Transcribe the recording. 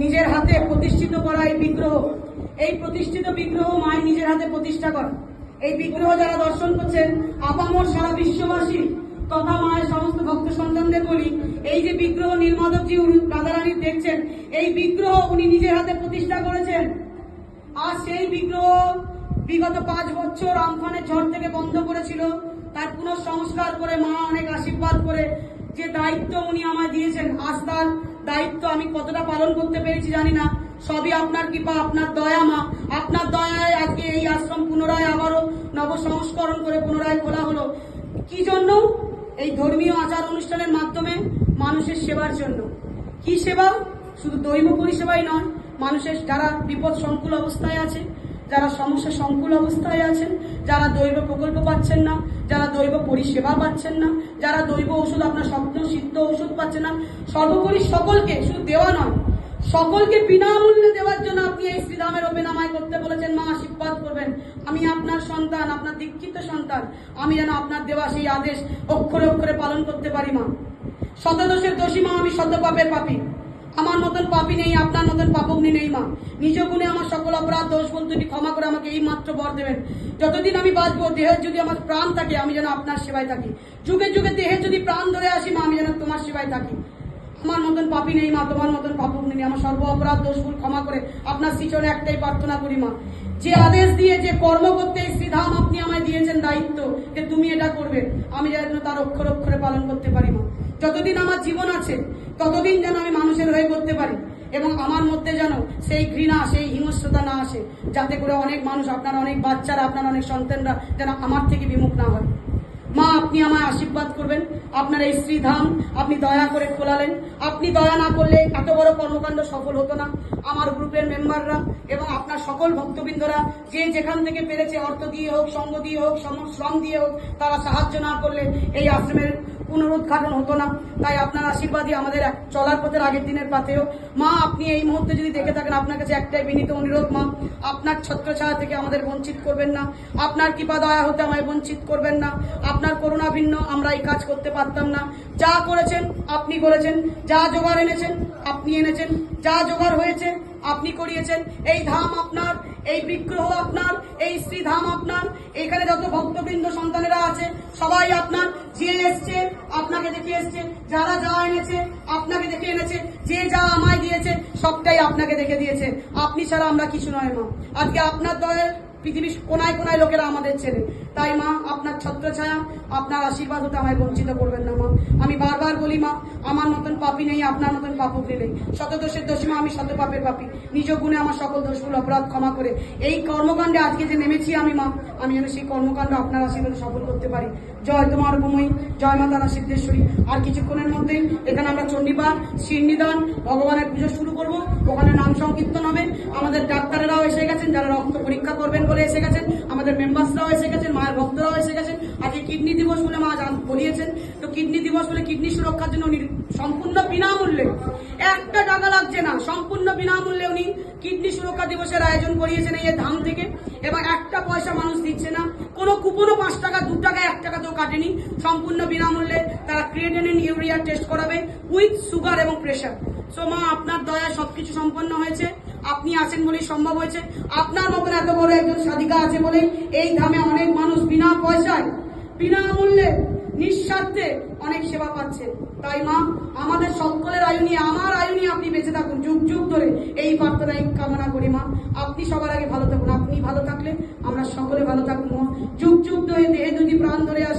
নিজের হাতে প্রতিষ্ঠিত করা এই বিগ্রহ। এই প্রতিষ্ঠিত বিগ্রহ মায়ের নিজের হাতে প্রতিষ্ঠা করা। এই বিগ্রহ যারা দর্শন করছেন, আপামর সারা বিশ্ববাসী, তথা মায়ের সমস্ত ভক্ত সন্তানদের বলি, এই যে বিগ্রহ নীলমাধবজি রাধারানীর দেখছেন, এই বিগ্রহ উনি নিজের হাতে প্রতিষ্ঠা করেছেন। আর সেই বিগ্রহ বিগত পাঁচ বছর আমফানের ঝড় থেকে বন্ধ করেছিল। তার পুনঃসংস্কার করে মা অনেক আশীর্বাদ করে যে দায়িত্ব উনি আমায় দিয়েছেন, আজ তার দায়িত্ব আমি কতটা পালন করতে পেরেছি জানি না। সবই আপনার কৃপা, আপনার দয়া মা। আপনার দয়ায় আজকে এই আশ্রম পুনরায় আবারও নবসংস্করণ করে পুনরায় খোলা হলো। কি জন্য? এই ধর্মীয় আচার অনুষ্ঠানের মাধ্যমে মানুষের সেবার জন্য। কি সেবা? শুধু দৈব পরিষেবাই নয়, মানুষের যারা বিপদ সংকুল অবস্থায় আছে যারা সমস্যা সংকুল অবস্থায় আছেন, যারা দৈব প্রকল্প পাচ্ছেন না, যারা দৈব পরিষেবা পাচ্ছেন না, যারা দৈব ওষুধ আপনার স্বপ্ন, সিদ্ধ ওষুধ পাচ্ছেন না, সর্বোপরি সকলকে, শুধু দেওয়া নয়, সকলকে বিনামূল্যে দেওয়ার জন্য আপনি এই শ্রীরামের অভিনামায় করতে বলেছেন, মা আশীর্বাদ করবেন। আমি আপনার সন্তান, আপনার দীক্ষিত সন্তান, আমি যেন আপনার দেওয়া সেই আদেশ অক্ষরে অক্ষরে পালন করতে পারি, মা। শতদোষের দোষী মা, আমি শত পাপের পাপী। আমার মতন পাপি নেই, আপনার মতন পাপগ্নি নেই, মা। নিজ গুণে আমার সকল অপরাধ, দোষ বলতে ক্ষমা করে আমাকে এই মাত্র বর দেবেন। যতদিন আমি বাঁচব, দেহের যদি আমার প্রাণ থাকে, আমি যেন আপনার সেবায় থাকি। যুগে যুগে দেহের যদি প্রাণ ধরে আসি, মা, আমি যেন তোমার সেবায় থাকি। আমার মতন পাপি নেই, মা, তোমার মতন পাপগ্নি নেই। আমার সর্ব অপরাধ দোষ ভুল ক্ষমা করে আপনার শ্রীচরণে একটাই প্রার্থনা করি, মা। যে আদেশ দিয়ে, যে কর্ম করতে এই শ্রীধাম আপনি আমায় দিয়েছেন দায়িত্ব, যে তুমি এটা করবে, আমি যেন তার অক্ষর অক্ষরে পালন করতে পারি, মা। যতদিন আমার জীবন আছে, ততদিন যেন আমি মানুষের হয়ে করতে পারি এবং আমার মধ্যে যেন সেই ঘৃণা, সেই হিংস্রতা না আসে, যাতে করে অনেক মানুষ, আপনার অনেক বাচ্চারা, আপনার অনেক সন্তানরা যেন আমার থেকে বিমুখ না হয়। মা, আপনি আমায় আশীর্বাদ করবেন। আপনার এই শ্রীধাম আপনি দয়া করে খোলালেন। আপনি দয়া না করলে এত বড় কর্মকাণ্ড সফল হতো না। আমার গ্রুপের মেম্বাররা এবং আপনার সকল ভক্তবৃন্দরা যে যেখান থেকে পেরেছে অর্থ দিয়ে হোক, সঙ্গ দিয়ে হোক শ্রম দিয়ে হোক, তারা সাহায্য না করলে এই আশ্রমের পুনরুদ্ঘাটন হতো না। তাই আপনার আশীর্বাদই আমাদের এক- চলার পথের আগের দিনের পাথেও মা, আপনি এই মুহূর্তে যদি দেখে থাকেন, আপনার কাছে একটাই বিনীত অনুরোধ, মা, আপনার ছত্রছায়া থেকে আমাদের বঞ্চিত করবেন না। আপনার কৃপা দয়া হতে আমায় বঞ্চিত করবেন না। আপনার করুণা ভিন্ন, আমরা এই কাজ করতে পারতাম না। যা করেছেন, আপনি করেছেন। যা জোগাড় এনেছেন, আপনি এনেছেন। যা জোগাড় হয়েছে, আপনি করিয়েছেন। এই ধাম আপনার, এই বিগ্রহ আপনার, এই শ্রীধাম আপনার এখানে যত ভক্তবৃন্দ, সন্তানেরা আছে, সবাই আপনার যে এসছে, আপনাকে দেখে এসছে, যারা যা এনেছে, আপনাকে দেখে এনেছে, যে যা আমায় দিয়েছে, সবটাই আপনাকে দেখে দিয়েছে। আপনি ছাড়া আমরা কিছু নয় মা। আজকে আপনার দয়ের পৃথিবীর কোনায় কোনায় লোকেরা আমাদের ছেড়ে। তাই মা, আপনার ছত্রছায়া, আপনার আশীর্বাদ হতে আমায় বঞ্চিত করবেন না মা। আমি বারবার বলি মা, আমার মতন পাপি নেই, আপনার মতন পাপগ্নি নেই। শত দোষের দোষী মা, আমি শত পাপের পাপি। নিজ গুণে আমার সকল দোষগুলো অপরাধ ক্ষমা করে। এই কর্মকাণ্ডে আজকে যে নেমেছি আমি মা, আমি যেন সেই কর্মকাণ্ড আপনার আশীর্বাদে সফল করতে পারি। জয় তোমার ভূমই জয় মা তারা সিদ্ধেশ্বরী। আর কিছুক্ষণের মধ্যেই এখানে আমরা চণ্ডীপাঠ, সিন্নিদান, ভগবানের পুজো শুরু করব। ওখানে নাম সংকীর্তন হবে। আমাদের ডাক্তারেরাও এসে গেছেন, যারা রক্ত পরীক্ষা করবেন বলে এসে গেছেন। আমাদের মেম্বার্সরাও এসে গেছেন, মায়ের ভক্তরাও এসে গেছেন। আজকে কিডনি দিবস বলে মা বলিয়েছেন। তো কিডনি দিবস বলে কিডনি সুরক্ষার জন্য উনি সম্পূর্ণ বিনামূল্যে, একটা টাকা লাগছে না, সম্পূর্ণ বিনামূল্যে উনি কিডনি সুরক্ষা দিবসের আয়োজন করিয়েছেন এই ধাম থেকে। এবং একটা পয়সা মানুষ দিচ্ছে না। কোনো কুপনও পাঁচ টাকা, দু টাকা, এক টাকাতেও কাটেনি। সম্পূর্ণ বিনামূল্যে তারা ক্রিয়েটিনিন ইউরিয়া টেস্ট করাবে উইথ সুগার এবং প্রেশার সো মা, আপনার দয়া সবকিছু সম্পন্ন হয়েছে। আপনি আছেন বলেই সম্ভব হয়েছে। আপনার মতন এত বড় একজন সাধিকা আছে বলে এই ধামে অনেক মানুষ বিনা পয়সায় বিনামূল্যে, নিঃস্বার্থে অনেক সেবা পাচ্ছে তাই মা, আমাদের সকলের আয়ু নিয়ে, আমার আয়ু নিয়ে আপনি বেঁচে থাকুন, যুগ যুগ ধরে। এই প্রার্থনাই কামনা করি মা। আপনি সবার আগে ভালো থাকুন, আপনি ভালো থাকলে আমরা সকলে ভালো থাকুন মা। যুগ যুগ ধরে দেহে দুটি প্রাণ ধরে আসি